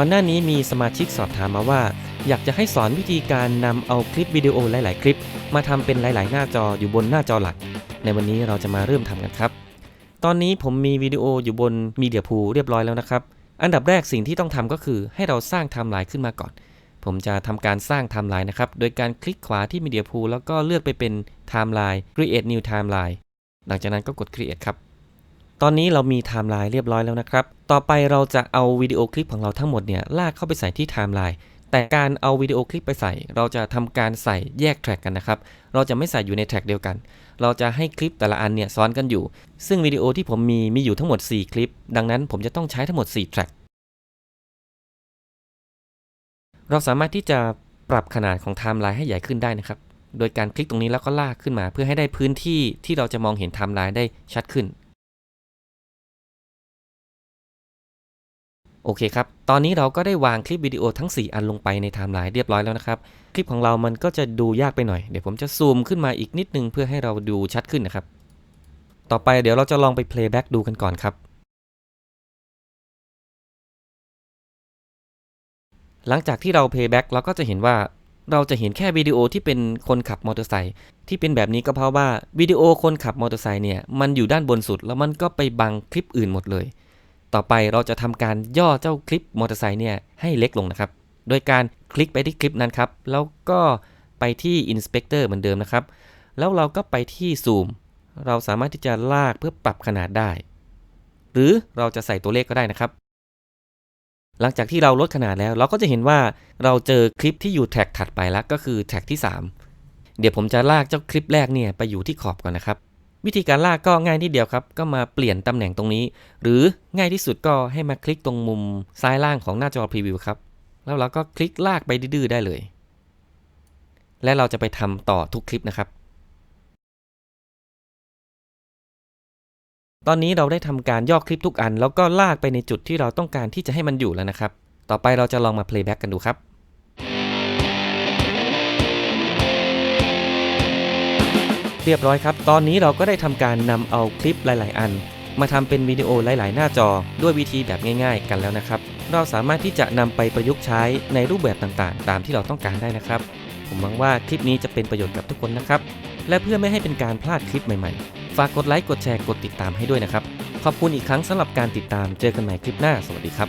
ก่อนหน้านี้มีสมาชิกสอบถามมาว่า อยากจะให้สอนวิธีการนำเอาคลิปวิดีโอหลาย ๆ คลิป มาทำเป็นหลาย ๆ หน้าจออยู่บนหน้าจอหลัก ในวันนี้เราจะมาเริ่มทำกันครับ ตอนนี้ผมมีวิดีโออยู่บนมีเดียพูเรียบร้อยแล้วนะครับ อันดับแรกสิ่งที่ต้องทำก็คือให้เราสร้างไทม์ไลน์ขึ้นมาก่อน ผมจะทำการสร้างไทม์ไลน์นะครับ โดยการคลิกขวาที่มีเดียพูแล้วก็เลือกไปเป็นไทม์ไลน์ create new timeline หลังจากนั้นก็กด create ครับ ตอนนี้เรามีไทม์ไลน์เรียบร้อยแล้วนะครับ ต่อไปเราจะเอาวิดีโอคลิปของเราทั้งหมดเนี่ยลากเข้าไปใส่ที่ไทม์ไลน์ แต่การเอาวิดีโอคลิปไปใส่ เราจะทำการใส่แยกแทร็กกันนะครับ เราจะไม่ใส่อยู่ในแทร็กเดียวกัน เราจะให้คลิปแต่ละอันเนี่ยซ้อนกันอยู่ ซึ่งวิดีโอที่ผมมีมีอยู่ทั้งหมด 4 คลิป ดังนั้นผมจะต้องใช้ทั้งหมด4แทร็กเราสามารถที่จะปรับขนาดของไทม์ไลน์ให้ใหญ่ขึ้นได้นะครับ โดยการคลิกตรงนี้แล้วก็ลากขึ้นมา เพื่อให้ได้พื้นที่ที่เราจะมองเห็นไทม์ไลน์ได้ชัดขึ้น โอเคครับ ตอนนี้เราก็ได้วางคลิปวิดีโอทั้ง 4 อันลงไปในไทม์ไลน์เรียบร้อยแล้วนะครับ คลิปของเรามันก็จะดูยากไปหน่อย เดี๋ยวผมจะซูมขึ้นมาอีกนิดนึงเพื่อให้เราดูชัดขึ้นนะครับ ต่อไปเดี๋ยวเราจะลองไป playback ดูกันก่อนครับ หลังจากที่เรา playback เราก็จะเห็นว่าเราจะเห็นแค่วิดีโอที่เป็นคนขับมอเตอร์ไซค์ที่เป็นแบบนี้ก็เพราะว่าวิดีโอคนขับมอเตอร์ไซค์เนี่ยมันอยู่ด้านบนสุด แล้วมันก็ไปบังคลิปอื่นหมดเลย ต่อไปเราจะทำการย่อเจ้าคลิปมอเตอร์ไซค์เนี่ยให้เล็กลงนะครับ โดยการคลิกไปที่คลิปนั้นครับ แล้วก็ไปที่ Inspector เหมือนเดิมนะครับ แล้วเราก็ไปที่ซูม เราสามารถที่จะลากเพื่อปรับขนาดได้ หรือเราจะใส่ตัวเลขก็ได้นะครับ หลังจากที่เราลดขนาดแล้ว เราก็จะเห็นว่าเราเจอคลิปที่อยู่แท็กถัดไปแล้วก็คือแท็กที่ 3 เดี๋ยวผมจะลากเจ้าคลิปแรกเนี่ยไปอยู่ที่ขอบก่อนนะครับ วิธีการลากก็ง่ายนิดเดียวครับ ก็มาเปลี่ยนตำแหน่งตรงนี้ หรือง่ายที่สุดก็ให้มาคลิกตรงมุมซ้ายล่างของหน้าจอพรีวิวครับ แล้วเราก็คลิกลากไปดื้อได้เลย และเราจะไปทำต่อทุกคลิปนะครับ ตอนนี้เราได้ทำการย่อคลิปทุกอัน แล้วก็ลากไปในจุดที่เราต้องการที่จะให้มันอยู่แล้วนะครับ ต่อไปเราจะลองมา playback กันดูครับ เรียบร้อยครับ ตอนนี้เราก็ได้ทำการนำเอาคลิปหลาย ๆ อัน มาทำเป็นวิดีโอหลาย ๆ หน้าจอด้วยวิธีแบบง่าย ๆ กันแล้วนะครับ เราสามารถที่จะนำไปประยุกต์ใช้ในรูปแบบต่างๆ ตามที่เราต้องการได้นะครับ ผมหวังว่าคลิปนี้จะเป็นประโยชน์กับทุกคนนะครับ และเพื่อไม่ให้เป็นการพลาดคลิปใหม่ ๆ ฝากกดไลค์กดแชร์กดติดตามให้ด้วยนะครับขอบคุณอีกครั้งสำหรับการติดตามเจอกันใหม่คลิปหน้าสวัสดีครับ